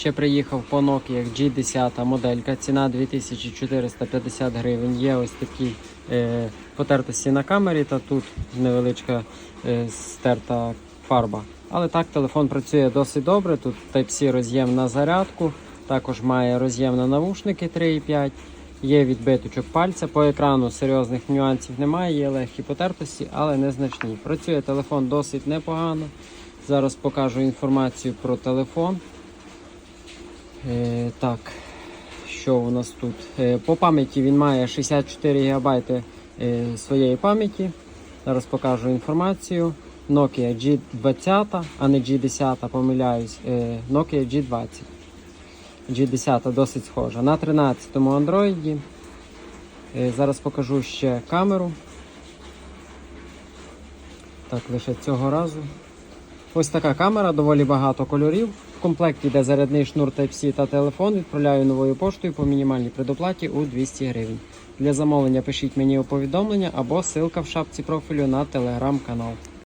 Ще приїхав по Nokia G10 моделька. Ціна 2450 гривень. Є ось такі е, потертості на камері та тут невеличка е, стерта фарба. Але так телефон працює досить добре. Тут Type-C роз'єм на зарядку, також має роз'єм на навушники 3,5. Є відбиточок пальця. По екрану серйозних нюансів немає, є легкі потертості, але незначні. Працює телефон досить непогано. Зараз покажу інформацію про телефон. Е, так, що у нас тут? Е, по пам'яті він має 64 ГБ е, своєї пам'яті. Зараз покажу інформацію. Nokia G20, а не G10, помиляюсь. Nokia G20. G10 досить схожа. На 13-му Android. Зараз покажу ще камеру. Так, лише цього разу. Ось така камера, доволі багато кольорів. В комплекті йде зарядний шнур Type-C та телефон. Відправляю новою поштою по мінімальній предоплаті у 200 гривень. Для замовлення пишіть мені у повідомлення або ссылка в шапці профілю на телеграм-канал.